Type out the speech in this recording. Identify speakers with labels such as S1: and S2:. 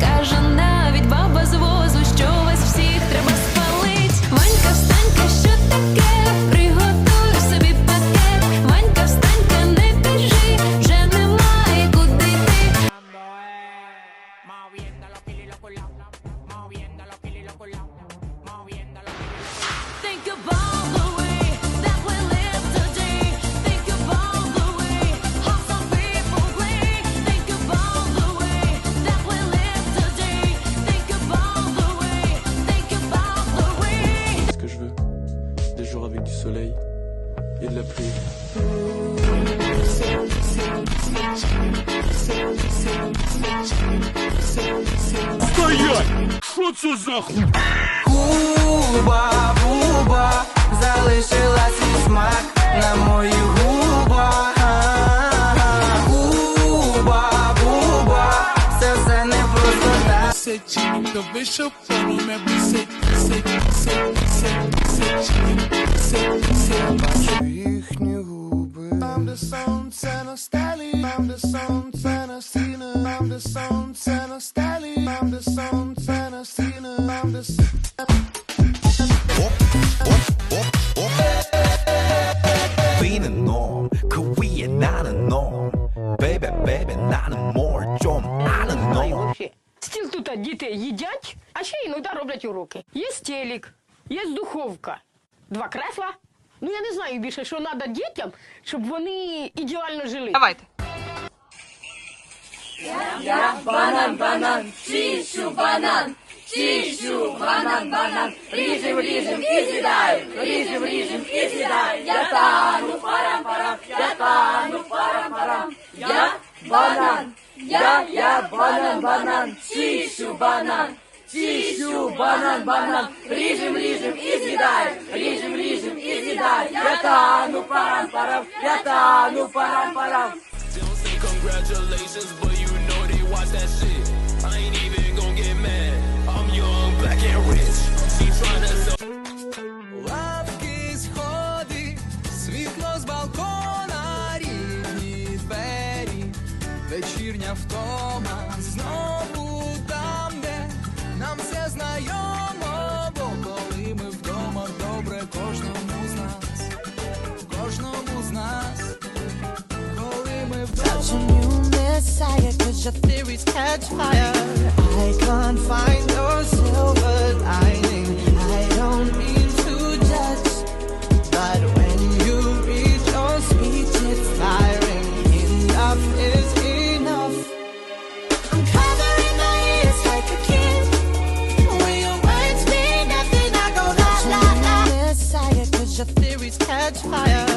S1: скаже навіть баба з воз.
S2: des jours avec du soleil et de la pluie.
S3: the bishop for him every sit, sit, sit, sit, sit, sit,
S4: sit, sit. їхні губи. Там, де сонце на стелі, там, де сонце на стіни, там, де сонце на стелі, там, де сонце на стіни, там, де
S5: Оп, оп, оп, оп. Being norm, could we not a norm? Baby, baby, not a more, 좀 아는 놈.
S6: Стіл тут діти їдять, а ще іноді роблять уроки. Є стелік, є духовка, два кресла. Ну я не знаю більше, що треба дітям, щоб вони ідеально жили. Давайте. Я
S7: банан, банан, чищу банан, чищу банан, банан, ріжем, ріжем
S1: і
S7: з'їдаю, ріжем, ріжем і з'їдаю.
S1: Я
S7: тану парам-парам, я тану парам-парам, я банан, банан, чищу банан, чищу банан, банан, режем, режем, изъедаем, режем, режем,
S1: изъедаем.
S7: Я тану парам, парам, я тану парам, парам.
S8: congratulations, but you know they watch that shit. I ain't even gonna get mad. I'm young, black and rich. She tryna sell.
S9: Лапки сходи, світло з балкона, рідні двері, вечірня втома.
S10: your theories catch fire. I can't find your silver lining. I don't mean to judge, but when you read your speech, it's firing. Enough is enough. I'm covering my ears like a kid. When your words mean nothing, I go la la la. your theories catch fire.